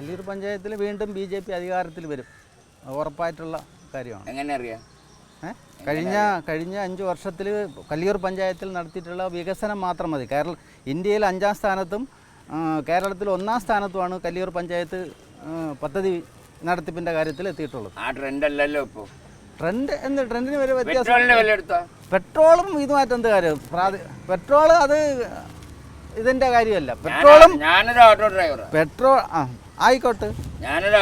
കല്ലൂർ പഞ്ചായത്തിൽ വീണ്ടും B J P അധികാരത്തിൽ വരും. ഉറപ്പായിട്ടുള്ള കാര്യമാണ്. എങ്ങനെ അറിയാം? കഴിഞ്ഞ കഴിഞ്ഞ അഞ്ച് വർഷത്തിൽ കല്ലിയൂർ പഞ്ചായത്തിൽ നടത്തിയിട്ടുള്ള വികസനം മാത്രം മതി. കേരള ഇന്ത്യയിൽ അഞ്ചാം സ്ഥാനത്തും കേരളത്തിൽ ഒന്നാം സ്ഥാനത്തുമാണ് കല്ലിയൂർ പഞ്ചായത്ത് പദ്ധതി നടത്തിപ്പിന്റെ കാര്യത്തിൽ എത്തിയിട്ടുള്ളത്. ആ ട്രെൻഡ് അല്ലല്ലോ ഇപ്പോൾ ട്രെൻഡ് എന്ത്? ട്രെൻഡിന് വരെ വ്യത്യാസം. പെട്രോളും ഇതുമായിട്ട് എന്ത് കാര്യം? പെട്രോൾ പെട്രോൾ അത് ഇതിന്റെ കാര്യമല്ല. പെട്രോളും ഞാനൊരു ഓട്ടോ ഡ്രൈവറാണ് പെട്രോൾ ആ ആയിക്കോട്ടെ. ഞാനൊരു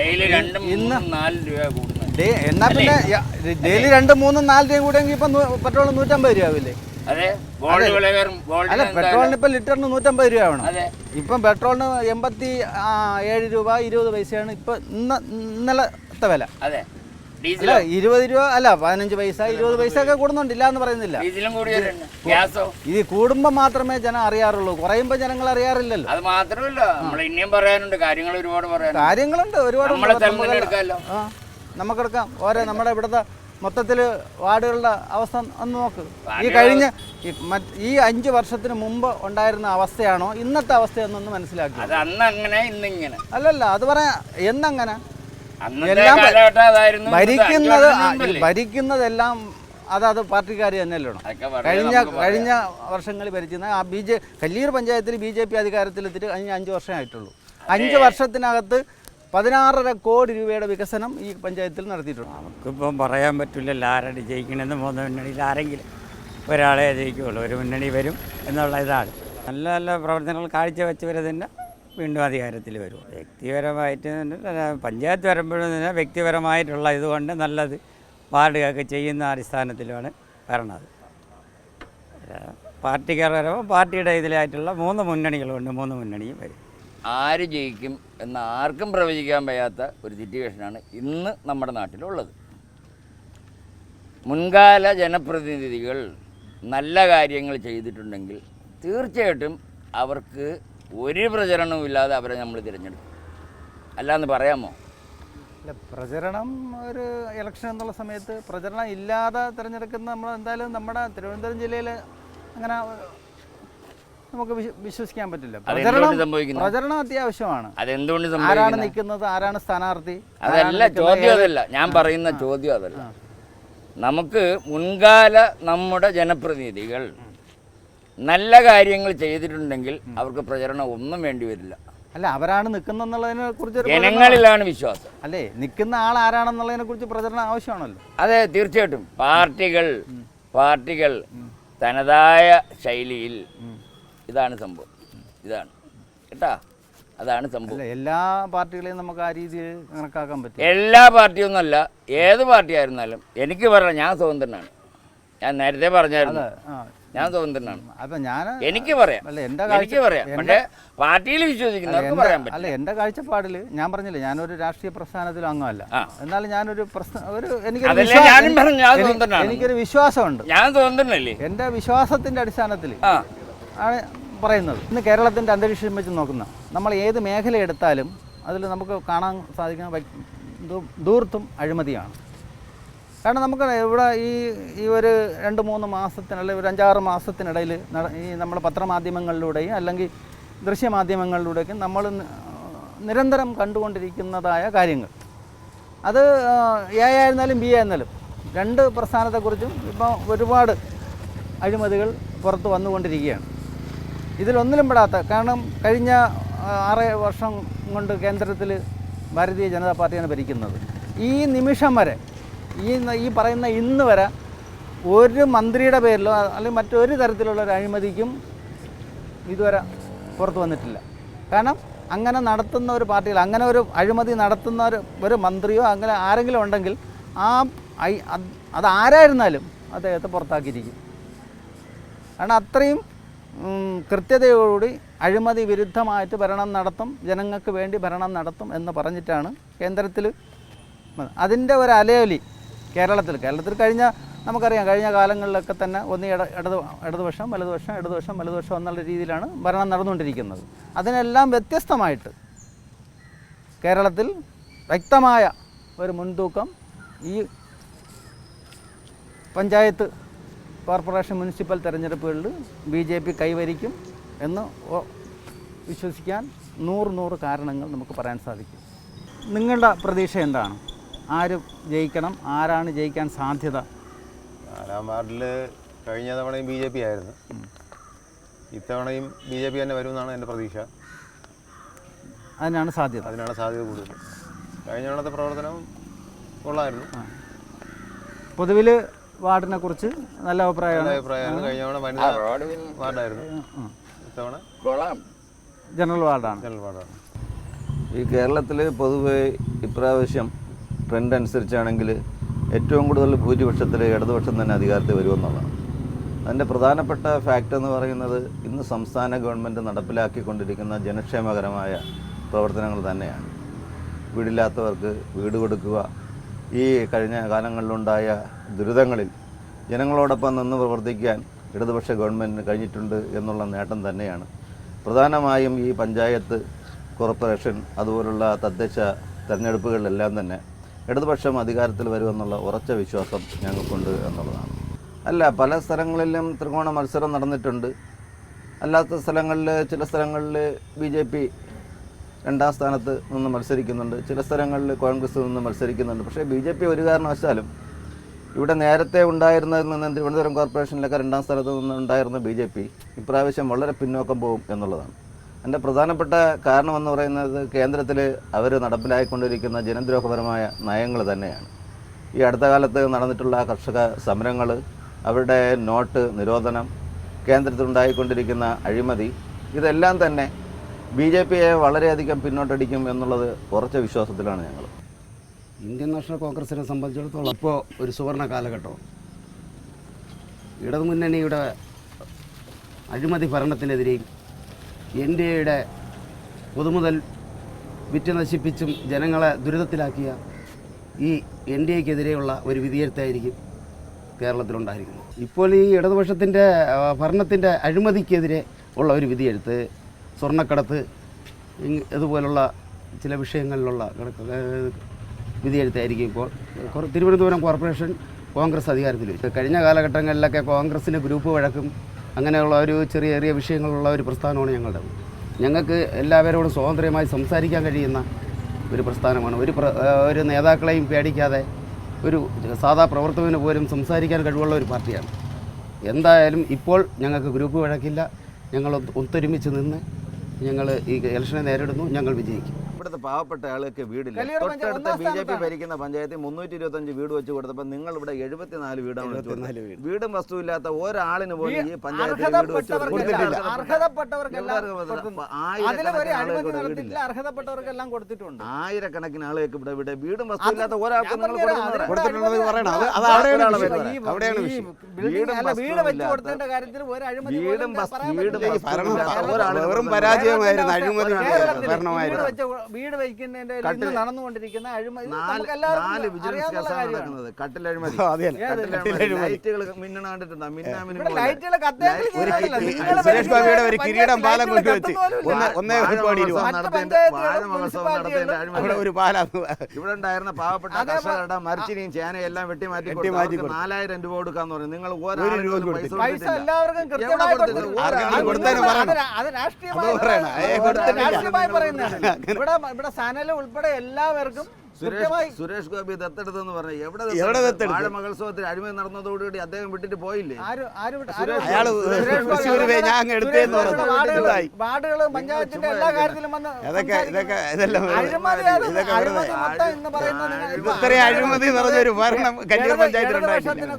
ഡെയിലി രണ്ടും മൂന്നും നാലും രൂപ കൂടുന്നു ഡേ എന്നാ പിന്നെ ഡെയിലി രണ്ട് മൂന്നും നാല് രൂപ കൂടെയെങ്കിൽ ഇപ്പൊ പെട്രോൾ നൂറ്റമ്പത് രൂപ ആവില്ലേ? അല്ല പെട്രോളിന് ഇപ്പൊ ലിറ്ററിന് നൂറ്റമ്പത് രൂപ ആവണം ഇപ്പം പെട്രോളിന് എൺപത്തി ഏഴ് രൂപ ഇരുപത് പൈസയാണ് ഇപ്പൊ ഇന്ന ഇന്നലത്തെ വില. അതെ. അല്ല ഇരുപത് രൂപ അല്ല പതിനഞ്ച് പൈസ ഇരുപത് പൈസ ഒക്കെ കൂടുന്നുണ്ട് ഇല്ല എന്ന് പറയുന്നില്ല. ഡീസലും കൂടിയതുണ്ട് ഗ്യാസോ? ഇത് കൂടുമ്പോ മാത്രമേ ജനം അറിയാറുള്ളൂ. കുറയുമ്പോ ജനങ്ങൾ അറിയാറില്ലല്ലോ. അത് മാത്രമല്ല നമ്മൾ ഇനിയും പറയാനുണ്ട് കാര്യങ്ങൾ ഒരുപാട് പറയാനുണ്ട്. കാര്യങ്ങളുണ്ട് ഒരുപാട് നമ്മളെ തന്നെ എടുക്കാമല്ലോ ആ നമുക്കെടുക്കാം ഓരോ നമ്മുടെ ഇവിടുത്തെ മൊത്തത്തിൽ വാർഡുകളുടെ അവസ്ഥ ഒന്ന് നോക്ക്. ഈ കഴിഞ്ഞ ഈ മറ്റ് ഈ അഞ്ച് വർഷത്തിന് മുമ്പ് ഉണ്ടായിരുന്ന അവസ്ഥയാണോ? ഇന്നത്തെ അവസ്ഥയെന്നൊന്ന് മനസ്സിലാക്കി. അത് അന്ന് അങ്ങനെ അല്ലല്ല അത് പറയാ എന്നങ്ങനെ? എല്ലാം ഭരിക്കുന്നത് ഭരിക്കുന്നതെല്ലാം അതത് പാർട്ടിക്കാർ തന്നെയല്ലോ കഴിഞ്ഞ കഴിഞ്ഞ വർഷങ്ങളിൽ ഭരിക്കുന്ന ആ ബി ജെ കല്ലീർ പഞ്ചായത്തിൽ ബി ജെ പി അധികാരത്തിലെത്തിയിട്ട് കഴിഞ്ഞ അഞ്ച് വർഷമായിട്ടുള്ളൂ അഞ്ച് വർഷത്തിനകത്ത് പതിനാറര കോടി രൂപയുടെ വികസനം ഈ പഞ്ചായത്തിൽ നടത്തിയിട്ടുണ്ട്. നമുക്കിപ്പം പറയാൻ പറ്റില്ല ആരാണ് ജയിക്കണമെന്ന് മൂന്ന് മുന്നണിയിൽ ആരെങ്കിലും ഒരാളെ ജയിക്കുകയുള്ളൂ ഒരു മുന്നണി വരും എന്നുള്ള ഇതാണ്. നല്ല നല്ല പ്രവർത്തനങ്ങൾ കാഴ്ചവെച്ചവരെ തന്നെ വീണ്ടും അധികാരത്തിൽ വരും. വ്യക്തിപരമായിട്ട് പഞ്ചായത്ത് വരുമ്പോഴും വ്യക്തിപരമായിട്ടുള്ള ഇതുകൊണ്ട് നല്ലത് വാർഡുകൾക്ക് ചെയ്യുന്ന അടിസ്ഥാനത്തിലാണ് വരണത്. പാർട്ടിക്കാർ വരുമ്പോൾ പാർട്ടിയുടെ ഇതിലായിട്ടുള്ള മൂന്ന് മുന്നണികളുണ്ട്. മൂന്ന് മുന്നണിയും വരും. ആര് ജയിക്കും എന്ന് ആർക്കും പ്രവചിക്കാൻ വയ്യാത്ത ഒരു സിറ്റുവേഷനാണ് ഇന്ന് നമ്മുടെ നാട്ടിലുള്ളത്. മുൻകാല ജനപ്രതിനിധികൾ നല്ല കാര്യങ്ങൾ ചെയ്തിട്ടുണ്ടെങ്കിൽ തീർച്ചയായിട്ടും അവർക്ക് ഒരു പ്രചരണവും ഇല്ലാതെ അവരെ നമ്മൾ തിരഞ്ഞെടുക്കും അല്ലാന്ന് പറയാമോ? അല്ല പ്രചരണം ഒരു ഇലക്ഷൻ എന്നുള്ള സമയത്ത് പ്രചരണം ഇല്ലാതെ തിരഞ്ഞെടുക്കുന്ന നമ്മൾ എന്തായാലും നമ്മുടെ തിരുവനന്തപുരം ജില്ലയിൽ അങ്ങനെ നമുക്ക് വിശ്വസിക്കാൻ പറ്റില്ല. പ്രചരണം? പ്രചരണം അത്യാവശ്യമാണ്. അതെന്തുകൊണ്ട് ആരാണ് നിൽക്കുന്നത് ആരാണ് സ്ഥാനാർത്ഥി അതല്ല ചോദ്യം അതല്ല. ഞാൻ പറയുന്ന ചോദ്യം അതല്ല. നമുക്ക് മുൻകാല നമ്മുടെ ജനപ്രതിനിധികൾ നല്ല കാര്യങ്ങൾ ചെയ്തിട്ടുണ്ടെങ്കിൽ അവർക്ക് പ്രചരണം ഒന്നും വേണ്ടി വരില്ല. അല്ല അവരാണ് നിൽക്കുന്നതിനെ കുറിച്ച് ജനങ്ങളിലാണ് വിശ്വാസം. അല്ലേ? നിൽക്കുന്ന ആൾ ആരാണെന്നുള്ളതിനെ കുറിച്ച് പ്രചരണം ആവശ്യമാണല്ലോ. അതെ തീർച്ചയായിട്ടും. പാർട്ടികൾ പാർട്ടികൾ തനതായ ശൈലിയിൽ ഇതാണ് സംഭവം. ഇതാണ്. കേട്ടാ? അതാണ് സംഭവം. എല്ലാ പാർട്ടികളെയും നമുക്ക് ആ രീതിയിൽ കണക്കാക്കാൻ പറ്റും എല്ലാ പാർട്ടിയൊന്നുമല്ല ഏത് പാർട്ടി ആയിരുന്നാലും എനിക്ക് പറയാം ഞാൻ സ്വതന്ത്രനാണ്. ഞാൻ നേരത്തെ പറഞ്ഞായിരുന്നു. ഞാൻ സ്വതന്ത്രനാണ്. അപ്പൊ ഞാൻ എനിക്ക് പറയാം. അല്ല എന്റെ എനിക്ക് പറയാം. പക്ഷേ പാർട്ടിയിൽ വിശ്വസിക്കുന്നവർക്ക് പറയാൻ പറ്റും അല്ല എന്റെ കാഴ്ചപ്പാടിൽ ഞാൻ പറഞ്ഞില്ലേ ഞാനൊരു രാഷ്ട്രീയ പ്രസ്ഥാനത്തിൽ അംഗമല്ല. എന്നാലും ഞാനൊരു ഒരു എനിക്കൊരു അതല്ലേ വിശ്വാ- ഞാനും പറഞ്ഞു, ഞാൻ എനി- സ്വതന്ത്രനാണ്. എനിക്കൊരു വിശ്വാസമുണ്ട്. ഞാൻ സ്വതന്ത്രനല്ലേ? എന്റെ വിശ്വാസത്തിന്റെ അടിസ്ഥാനത്തിൽ ആണ് പറയുന്നത്. ഇന്ന് കേരളത്തിന്റെ അന്തരീക്ഷം വെച്ച് നോക്കുന്ന നമ്മൾ ഏത് മേഖല എടുത്താലും അതിൽ നമുക്ക് കാണാൻ സാധിക്കുന്ന ദൂർത്തും അഴിമതിയാണ്. കാരണം നമുക്ക് ഇവിടെ ഈ ഈ ഒരു രണ്ട് മൂന്ന് മാസത്തിനുള്ള ഒരു അഞ്ചാറ് മാസത്തിനിടയിൽ ഈ നമ്മൾ പത്രമാധ്യമങ്ങളിലൂടെയും അല്ലെങ്കിൽ ദൃശ്യമാധ്യമങ്ങളിലൂടെയൊക്കെ നമ്മൾ നിരന്തരം കണ്ടുകൊണ്ടിരിക്കുന്നതായ കാര്യങ്ങൾ. അത് എ ആയിരുന്നാലും ബി ആയിരുന്നാലും രണ്ട് പ്രസ്ഥാനത്തെക്കുറിച്ചും ഇപ്പോൾ ഒരുപാട് അഴിമതികൾ പുറത്ത് വന്നുകൊണ്ടിരിക്കുകയാണ്. ഇതിലൊന്നിലും പെടാത്ത കാരണം കഴിഞ്ഞ ആറ് വർഷം കൊണ്ട് കേന്ദ്രത്തിൽ ഭാരതീയ ജനതാ പാർട്ടിയാണ് ഭരിക്കുന്നത്. ഈ നിമിഷം വരെ ഈ ഈ പറയുന്ന ഇന്ന് വരെ ഒരു മന്ത്രിയുടെ പേരിലോ അല്ലെങ്കിൽ മറ്റൊരു തരത്തിലുള്ള ഒരു അഴിമതിക്കും ഇതുവരെ പുറത്തു വന്നിട്ടില്ല. കാരണം അങ്ങനെ നടത്തുന്ന ഒരു പാർട്ടികൾ അങ്ങനെ ഒരു അഴിമതി നടത്തുന്ന ഒരു ഒരു മന്ത്രിയോ അങ്ങനെ ആരെങ്കിലും ഉണ്ടെങ്കിൽ ആ അത് ആരായിരുന്നാലും അദ്ദേഹത്തെ പുറത്താക്കിയിരിക്കും. കാരണം അത്രയും കൃത്യതയോടുകൂടി അഴിമതി വിരുദ്ധമായിട്ട് ഭരണം നടത്തും ജനങ്ങൾക്ക് വേണ്ടി ഭരണം നടത്തും എന്ന് പറഞ്ഞിട്ടാണ് കേന്ദ്രത്തിൽ അതിന്റെ ഒരു അലയൊലി കേരളത്തിൽ. കേരളത്തിൽ കഴിഞ്ഞ നമുക്കറിയാം കഴിഞ്ഞ കാലങ്ങളിലൊക്കെ തന്നെ ഒന്ന് ഇട ഇടത് ഇടതുപക്ഷം വലതുപക്ഷം ഇടതുപക്ഷം വലതുപക്ഷം എന്നുള്ള രീതിയിലാണ് ഭരണം നടന്നുകൊണ്ടിരിക്കുന്നത്. അതിനെല്ലാം വ്യത്യസ്തമായിട്ട് കേരളത്തിൽ വ്യക്തമായ ഒരു മുൻതൂക്കം ഈ പഞ്ചായത്ത് കോർപ്പറേഷൻ മുനിസിപ്പൽ തെരഞ്ഞെടുപ്പുകളിൽ ബി ജെ പി കൈവരിക്കും എന്ന് വിശ്വസിക്കാൻ നൂറ് നൂറ് കാരണങ്ങൾ നമുക്ക് പറയാൻ സാധിക്കും. നിങ്ങളുടെ പ്രതീക്ഷ എന്താണ്? ആര് ജയിക്കണം ആരാണ് ജയിക്കാൻ സാധ്യത? നാലാം വാർഡിൽ കഴിഞ്ഞ തവണയും ബി ജെ പി ആയിരുന്നു. ഇത്തവണയും ബി ജെ പി തന്നെ വരുമെന്നാണ് എന്റെ പ്രതീക്ഷ. അതിനാണ് സാധ്യത. അതിനാണ് സാധ്യത കൂടുതൽ. കഴിഞ്ഞ തവണത്തെ പ്രവർത്തനം കൊള്ളായിരുന്നു. പൊതുവിൽ വാർഡിനെ കുറിച്ച് നല്ല അഭിപ്രായമാണ്. അഭിപ്രായമാണ്. കഴിഞ്ഞ തവണ വനിതാ വാർഡായിരുന്നു. ഇത്തവണ ജനറൽ വാർഡാണ്. ജനറൽ വാർഡാണ്. ഈ കേരളത്തിൽ പൊതുവെ ഇപ്രാവശ്യം ട്രെൻഡ് അനുസരിച്ചാണെങ്കിൽ ഏറ്റവും കൂടുതൽ ഭൂരിപക്ഷത്തിൽ ഇടതുപക്ഷം തന്നെ അധികാരത്തിൽ വരുമെന്നുള്ളതാണ്. അതിന്റെ പ്രധാനപ്പെട്ട ഫാക്റ്റ് എന്ന് പറയുന്നത് ഇന്ന് സംസ്ഥാന ഗവൺമെന്റ് നടപ്പിലാക്കിക്കൊണ്ടിരിക്കുന്ന ജനക്ഷേമകരമായ പ്രവർത്തനങ്ങൾ തന്നെയാണ്. വീടില്ലാത്തവർക്ക് വീട് കൊടുക്കുക ഈ കഴിഞ്ഞ കാലങ്ങളിലുണ്ടായ ദുരിതങ്ങളിൽ ജനങ്ങളോടൊപ്പം നിന്ന് പ്രവർത്തിക്കാൻ ഇടതുപക്ഷ ഗവൺമെന്റിന് കഴിഞ്ഞിട്ടുണ്ട് എന്നുള്ള നേട്ടം തന്നെയാണ്. പ്രധാനമായും ഈ പഞ്ചായത്ത് കോർപ്പറേഷൻ അതുപോലുള്ള തദ്ദേശ തെരഞ്ഞെടുപ്പുകളിലെല്ലാം തന്നെ ഇടതുപക്ഷം അധികാരത്തിൽ വരുമെന്നുള്ള ഉറച്ച വിശ്വാസം ഞങ്ങൾക്കുണ്ട് എന്നുള്ളതാണ്. അല്ല പല സ്ഥലങ്ങളിലും ത്രികോണ മത്സരം നടന്നിട്ടുണ്ട്. അല്ലാത്ത സ്ഥലങ്ങളിൽ ചില സ്ഥലങ്ങളിൽ ബി ജെ പി രണ്ടാം സ്ഥാനത്ത് നിന്ന് മത്സരിക്കുന്നുണ്ട്. ചില സ്ഥലങ്ങളിൽ കോൺഗ്രസ് നിന്ന് മത്സരിക്കുന്നുണ്ട്. പക്ഷേ ബി ജെ പി ഒരു കാരണവശാലും ഇവിടെ നേരത്തെ ഉണ്ടായിരുന്നതിൽ നിന്ന് തിരുവനന്തപുരം കോർപ്പറേഷനിലൊക്കെ രണ്ടാം സ്ഥലത്ത് നിന്ന് ഉണ്ടായിരുന്ന ബി ജെ പി ഇപ്രാവശ്യം വളരെ പിന്നോക്കം പോകും എന്നുള്ളതാണ്. അതിന്റെ പ്രധാനപ്പെട്ട കാരണമെന്ന് പറയുന്നത് കേന്ദ്രത്തിൽ അവർ നടപ്പിലാക്കിക്കൊണ്ടിരിക്കുന്ന ജനദ്രോഹപരമായ നയങ്ങൾ തന്നെയാണ്. ഈ അടുത്ത കാലത്ത് നടന്നിട്ടുള്ള കർഷക സമരങ്ങൾ അവരുടെ നോട്ട് നിരോധനം കേന്ദ്രത്തിലുണ്ടായിക്കൊണ്ടിരിക്കുന്ന അഴിമതി ഇതെല്ലാം തന്നെ ബി ജെ പിയെ വളരെയധികം പിന്നോട്ടടിക്കും എന്നുള്ളത് ഉറച്ച വിശ്വാസത്തിലാണ് ഞങ്ങൾ ഇന്ത്യൻ നാഷണൽ കോൺഗ്രസിനെ സംബന്ധിച്ചിടത്തോളം ഇപ്പോൾ ഒരു സുവർണ കാലഘട്ടം. ഇടതുമുന്നണിയുടെ അഴിമതി ഭരണത്തിനെതിരെയും എൻ ഡി എയുടെ പൊതുമുതൽ വിറ്റ് നശിപ്പിച്ചും ജനങ്ങളെ ദുരിതത്തിലാക്കിയ ഈ എൻ ഡി എക്കെതിരെയുള്ള ഒരു വിധിയെഴുത്തായിരിക്കും കേരളത്തിലുണ്ടായിരിക്കുന്നത്. ഇപ്പോൾ ഈ ഇടതുപക്ഷത്തിന്റെ ഭരണത്തിന്റെ അഴിമതിക്കെതിരെ ഉള്ള ഒരു വിധിയെഴുത്ത് സ്വർണക്കടത്ത് ഇതുപോലുള്ള ചില വിഷയങ്ങളിലുള്ള വിധിയെഴുത്തായിരിക്കും ഇപ്പോൾ. തിരുവനന്തപുരം കോർപ്പറേഷൻ കോൺഗ്രസ് അധികാരത്തിൽ കഴിഞ്ഞ കാലഘട്ടങ്ങളിലൊക്കെ കോൺഗ്രസിന് ഗ്രൂപ്പ് വഴക്കും അങ്ങനെയുള്ള ഒരു ചെറിയ ചെറിയ വിഷയങ്ങളുള്ള ഒരു പ്രസ്ഥാനമാണ് ഞങ്ങളുടെ. ഞങ്ങൾക്ക് എല്ലാവരോടും സ്വാതന്ത്ര്യമായി സംസാരിക്കാൻ കഴിയുന്ന ഒരു പ്രസ്ഥാനമാണ്. ഒരു ഒരു നേതാക്കളെയും പേടിക്കാതെ ഒരു സാധാ പ്രവർത്തകന് പോലും സംസാരിക്കാൻ കഴിവുള്ള ഒരു പാർട്ടിയാണ്. എന്തായാലും ഇപ്പോൾ ഞങ്ങൾക്ക് ഗ്രൂപ്പ് വഴക്കില്ല. ഞങ്ങൾ ഒത്ത് ഒത്തൊരുമിച്ച് നിന്ന് ഞങ്ങൾ ഈ ഇലക്ഷനെ നേരിടുന്നു. ഞങ്ങൾ വിജയിക്കും. പാവപ്പെട്ട ആളുകൾക്ക് വീടില്ല. തൊട്ടടുത്ത ബി ജെ പി ഭരിക്കുന്ന പഞ്ചായത്തിൽ മുന്നൂറ്റി ഇരുപത്തഞ്ച് വീട് വെച്ച് കൊടുത്തപ്പോൾ നിങ്ങൾ ഇവിടെ എഴുപത്തിനാല് വീടാണ് വെച്ച് കൊടുത്തത്. 74 വീട്. വസ്തുവില്ലാത്ത ഒരാളിന് പോലും ഈ പഞ്ചായത്തിൽ വീട് വെച്ച് അർഹതപ്പെട്ടവർക്കെല്ലാം കൊടുത്തിട്ടുണ്ട്. ആയിരക്കണക്കിന് ആളുകൾക്ക് ഇവിടെ ഇവിടെ വീടും വസ്തുവില്ലാത്ത ഒരാൾക്ക് നിങ്ങൾ വീടും വീട് വെച്ച് വസ്തുവില്ലാത്ത- കാര്യത്തിൽ ഒരു അഴിമതി വീടും പോലും വസ്തു- പറയാൻ വീടും പറ്റില്ല. ഈ ഭരണം വെറും പരാജയമായിരുന്നു. അഴിമതി ഭരണമായിരുന്നു. വയ്ക്കുന്നതിന്റെ ഇന്ന് നടന്നുകൊണ്ടിരിക്കുന്ന അഴിമതി. നാല് വിജിലൻസ് കേസാണ് നടക്കുന്നത്. കട്ടിലഴിമതി ലൈറ്റുകൾ മിന്നണ കണ്ടിട്ടുണ്ടോ? മിന്നാമിനും ഒരു കിരീടം പാലം കൊണ്ടുവച്ച്. ഒന്ന് ഒരു കോടി രൂപ പാലം ഇവിടെ ഉണ്ടായിരുന്ന പാവപ്പെട്ട കർഷകരുടെ മരിച്ചിനെയും ചേനയും എല്ലാം വെട്ടി മാറ്റി കൊടുത്തു. മാറ്റി. നാലായിരം രൂപ കൊടുക്കാന്ന് പറഞ്ഞു. നിങ്ങൾ ഒരു രൂപ പോലും പൈസ. എല്ലാവർക്കും കൃത്യമായി അത് പറയണം. രാഷ്ട്രീയമായി പറയുന്നതാണ് ഇവിടെ ഇവിടെ സനൽ ഉൾപ്പെടെ എല്ലാവർക്കും സുരേഷ് ഗോപി ദത്തെടുത്തെന്ന് പറഞ്ഞു എവിടെ എവിടെ ദത്തെടുത്തു? വാഴ മഹോത്സവത്തിൽ നടന്നതോടുകൂടി അദ്ദേഹം വിട്ടിട്ട് പോയില്ലേ? വാർഡുകൾ പഞ്ചായത്തിന്റെ എല്ലാ കാര്യത്തിലും വന്ന് ഇതൊക്കെ. ഇതെല്ലാം നിങ്ങൾ ഇത്രയും അഴിമതി നിറഞ്ഞൊരു ഭരണം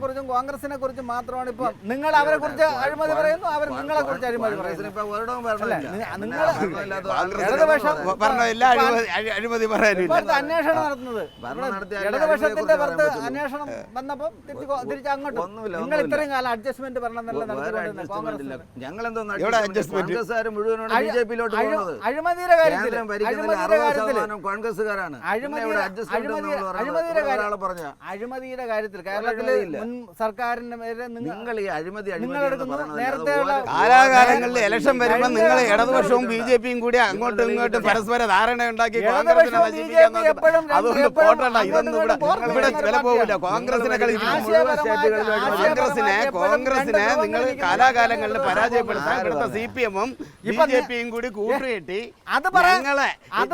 കുറിച്ചും കോൺഗ്രസിനെ കുറിച്ചും മാത്രമാണ് ഇപ്പൊ നിങ്ങൾ അവരെ കുറിച്ച് അഴിമതി പറയുന്നു അവർ നിങ്ങളെ കുറിച്ച് അഴിമതി പറയുന്നു. ഇപ്പൊ അല്ല, ഭരണമില്ല. നി- പിന്നെ നിങ്ങൾ ഭരണമില്ലാത്ത കോൺഗ്രസ് ആളുകൾ ഇടതുപക്ഷം ഭരണം അഴിമതി പറയാനില്ല. അന്വേഷണം നടത്തുന്നത് ഇടതുപക്ഷത്തിന്റെ പുറത്ത്. അന്വേഷണം വന്നപ്പം തിരിച്ച് അങ്ങോട്ട്. നിങ്ങൾ. ഇത്രയും കാലം അഡ്ജസ്റ്റ്മെന്റ് ഭരണം അഴിമതിയുടെ കാര്യത്തിൽ കോൺഗ്രസ്സുകാരാണ്. അഴിമതിയുടെ- കാര്യത്തിൽ കേരളത്തിലെ മുൻ സർക്കാരിന്റെ നിങ്ങൾ ഈ അഴിമതി അഴിമതി നിങ്ങൾ എന്ന് പറയുന്നത് നേരത്തെയുള്ള കാലാകാലങ്ങളിൽ ഇലക്ഷൻ വരുമ്പോൾ നിങ്ങൾ ഇടതുപക്ഷവും ബി ജെ പിയും കൂടി അങ്ങോട്ടും ഇങ്ങോട്ടും പരസ്പര ധാരണ ഉണ്ടാക്കി കോൺഗ്രസിനെ നശിപ്പിക്കാൻ അതുകൊണ്ട് എപ്പോഴും പോട്ടണ്ട അങ്ങോട്ടും ഇതൊന്നും ഇവിടെ ഇങ്ങോട്ടും പോർക്ക് ഇവിടെ വരുന്ന വില പോകില്ല കോൺഗ്രസിനെ കോൺഗ്രസിനെ കോൺഗ്രസിനെ നിങ്ങൾ കാലാകാലങ്ങളിൽ പരാജയപ്പെടുത്താൻ ഇവിടുത്തെ? സി പി എമ്മും ബി ജെ പിയും കൂടി കൂട്ടുകെട്ടി അത് ഞങ്ങളെ അത്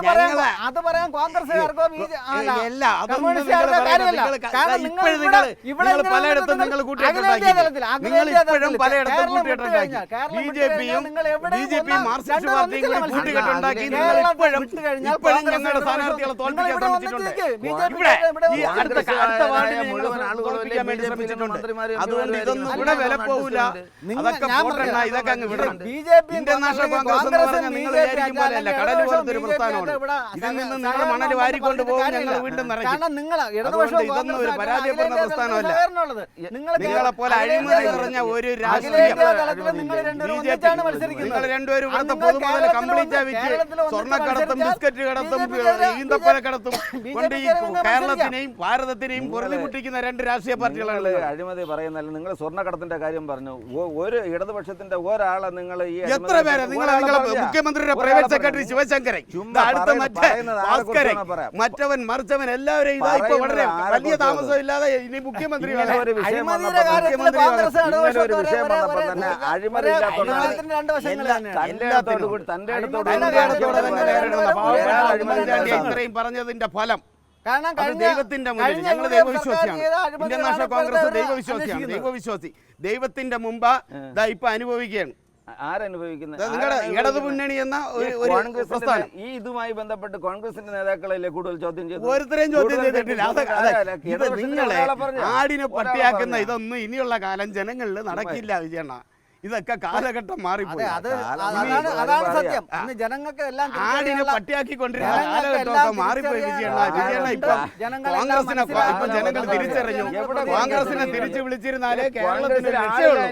പറയാൻ കോൺഗ്രസ്സുകാർക്കോ അല്ല, അതൊന്നും ഇപ്പോഴും നിങ്ങൾ നിങ്ങൾ പലയിടത്തും നിങ്ങൾ കൂട്ടിയിട്ടുണ്ടാക്കി നിങ്ങൾ ഇപ്പോഴും പലയിടത്തും കൂട്ടിയിട്ടുണ്ടാക്കി ബി ജെ പിയും ബി ജെ പിയും മാർക്സിസ്റ്റ് പാർട്ടിയും കൂടി കൂട്ടുകെട്ടുണ്ടാക്കി നിങ്ങൾ ഇപ്പോഴും ഇപ്പോഴും ഞങ്ങളുടെ സ്ഥാനാർത്ഥികളെ തോൽപ്പിക്കാൻ ഇവിടെ അതുകൊണ്ട് ഇതൊന്നും ഇവിടെ വില പോവില്ല ഞാൻ ഇതൊക്കെ അങ്ങ് വിടണം. B J P Indian National Congress നിങ്ങൾ പോലെയല്ല കടൽ പോലത്തെ ഒരു പ്രസ്ഥാനമാണ് ഇതിൽ നിന്ന് നിങ്ങൾ മണൽ വാരിക്കൊണ്ട് പോകും ഞങ്ങൾ വീണ്ടും നിറയ്ക്കും. ഇതൊന്നും ഒരു പരാജയപ്പെടുന്ന പ്രസ്ഥാനമല്ല. നിങ്ങളെ പോലെ അഴിമതി ഒരു രാഷ്ട്രീയം നിങ്ങൾ രണ്ടുപേരും ഇവിടുത്തെ പൊതുമുതൽ കംപ്ലീറ്റ് വിറ്റ് സ്വർണക്കടത്തും ബിസ്ക്കറ്റ് കടത്തും ഈന്തപ്പന കടത്തും കൊണ്ട് ഈ കേരളത്തിനെയും ഭാരതത്തിനെയും പൊറുതി മുട്ടിക്കുന്ന രണ്ട് രാഷ്ട്രീയ പാർട്ടികളാണ്. അഴിമതി പറയുന്നല്ല നിങ്ങൾ സ്വർണക്കടത്തിന്റെ കാര്യം പറഞ്ഞു ഒരു ഇടതുപക്ഷത്തിന്റെ ഒരാളെ നിങ്ങൾ ഈ എത്ര പേരെ നിങ്ങൾ? മുഖ്യമന്ത്രിയുടെ പ്രൈവറ്റ് സെക്രട്ടറി ശിവശങ്കരൻ അടുത്ത പറയുന്നത് മറ്റേ പറയുന്നത്. മറ്റവൻ മറിച്ചവൻ എല്ലാവരെയും ഇപ്പൊ വളരെ വലിയ? താമസം ഇല്ലാതെ ഇനി മുഖ്യമന്ത്രി അഴിമതി. ഇത്രയും പറഞ്ഞതിന്റെ ഫലം കാരണം കഴിഞ്ഞ- ദൈവത്തിന്റെ മുന്നിൽ ഞങ്ങൾ ദൈവവിശ്വാസിയാണ്. ഇന്ത്യൻ നാഷണൽ കോൺഗ്രസ് ദൈവവിശ്വാസിയാണ് ദൈവവിശ്വാസി. ദൈവത്തിന്റെ മുമ്പ് ഇതാ ഇപ്പൊ അനുഭവിക്കുകയാണ്. ആരനുഭവിക്കുന്നത് നിങ്ങളുടെ ഇടതു മുന്നണി എന്ന ഈ ഒരു- പ്രസ്ഥാനം. ഈ ഇതുമായി ബന്ധപ്പെട്ട് കോൺഗ്രസിന്റെ നേതാക്കളല്ലേ കൂടുതൽ ചോദ്യം ചെയ്തു ഓരോരുത്തരെയും ചോദ്യം ചെയ്തിട്ടില്ല. നിങ്ങളെ ആടിനെ പട്ടിയാക്കുന്ന ഇതൊന്നും ഇനിയുള്ള കാലം ജനങ്ങളിൽ നടക്കില്ല വിജയണ്ണ. ഇതൊക്കെ കാലഘട്ടം മാറി. അതാണ്. സത്യം ഇന്ന് ജനങ്ങൾക്ക് എല്ലാം ആടിനെ പട്ടിയാക്കിക്കൊണ്ടിരുന്ന കാലഘട്ടമൊക്കെ മാറിപ്പോയി വിജയണ്ണ തിരിച്ചറിയാനുള്ള വിജയണ്ണ ഇപ്പൊ ജനങ്ങളെല്ലാം കോൺഗ്രസിനെ ഇപ്പൊ മനസ്സിലാക്കണം. ജനങ്ങൾ തിരിച്ചറിഞ്ഞു കോൺഗ്രസിനെ തിരിച്ചു വിളിച്ചിരുന്നാലേ കേരളത്തിന് രക്ഷയുള്ളൂ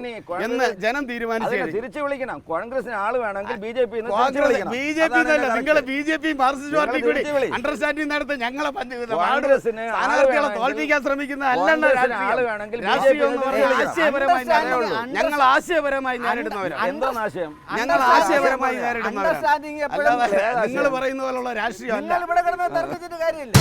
എന്ന് ജനം തീരുമാനിച്ചു തിരിച്ചു വിളിക്കണം കോൺഗ്രസിന് ആൾ വേണമെങ്കിൽ B J P Congress B J P എന്നല്ല നിങ്ങൾ B J P Marxist party കൂടി. അണ്ടർസ്റ്റാൻഡിംഗ് നടത്തി ഞങ്ങളെ സ്ഥാനാർത്ഥികളെ തോൽപ്പിക്കാൻ ശ്രമിക്കുന്ന അല്ലെന്ന രാഷ്ട്രീയം വേണമെങ്കിൽ രാഷ്ട്രീയം എന്ന് പറഞ്ഞാൽ വിളിക്കണം. ആശയപരമായി ഞങ്ങൾ ആശയപരമായി നേരിടുന്നവരാണ് എന്തോ ആശയം ഞങ്ങൾ ആശയപരമായി നേരിടുന്നവരാണ് നിങ്ങൾ പറയുന്ന പോലുള്ള രാഷ്ട്രീയം ഇവിടെ കിടന്ന് തർക്കിച്ചിട്ട് കാര്യമില്ല.